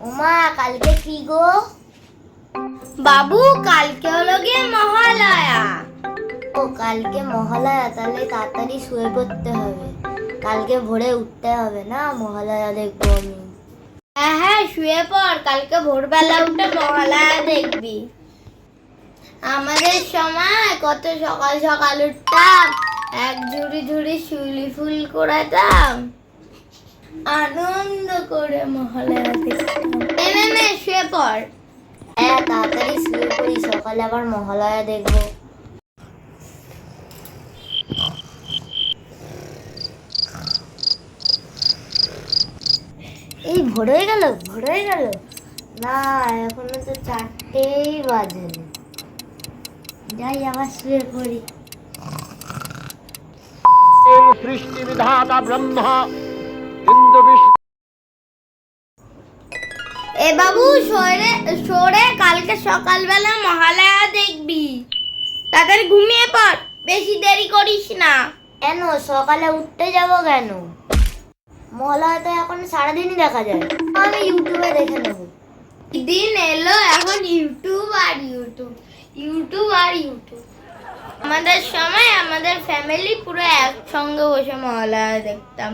ওমা কালকে কি গো? বাবু কালকে হলো গিয়ে মহালয়া। ও কালকে মহালয়া তাহলে তাড়াতাড়ি শুয়ে পড়তে হবে। কালকে ভোরে উঠতে হবে না? মহালয়া দেখব আমি। হ্যাঁ হ্যাঁ শুয়ে পড়। কালকে ভোরবেলা উঠে মহালয়া দেখবি। আমাদের সময় কত সকাল সকাল উঠতাম এক ঝুড়ি ঝুড়ি শিউলি ফুল করাতাম আনন্দ করে মহালয়া দেখতাম এনে শুয়ে পড়। হ্যাঁ তাড়াতাড়ি শুয়ে পড়ি সকালে আবার মহালয়া দেখব। এই ভোর হয়ে গেল ভোর হয়ে গেল। না এখনও তো চারটেই বাজে। যাই আবার শুয়ে পড়ি। সৃষ্টি বিধাতা ব্রহ্মা। বিষ্ণু এ বাবু সরে সরে কালকে সকালবেলা মহালয়া দেখবি। তাড়াতাড়ি ঘুমিয়ে পড় বেশি দেরি করিস না। কেন? সকালে উঠতে যাব কেন? মহালয়া তো এখন সারাদিনই দেখা যায়। আমি ইউটিউবে দেখে নেব। দিন এলো এখন ইউটিউব আর ইউটিউব। ইউটিউব আর ইউটিউব। আমাদের সময় আমাদের ফ্যামিলি পুরো একসঙ্গে বসে মহালয়া দেখতাম।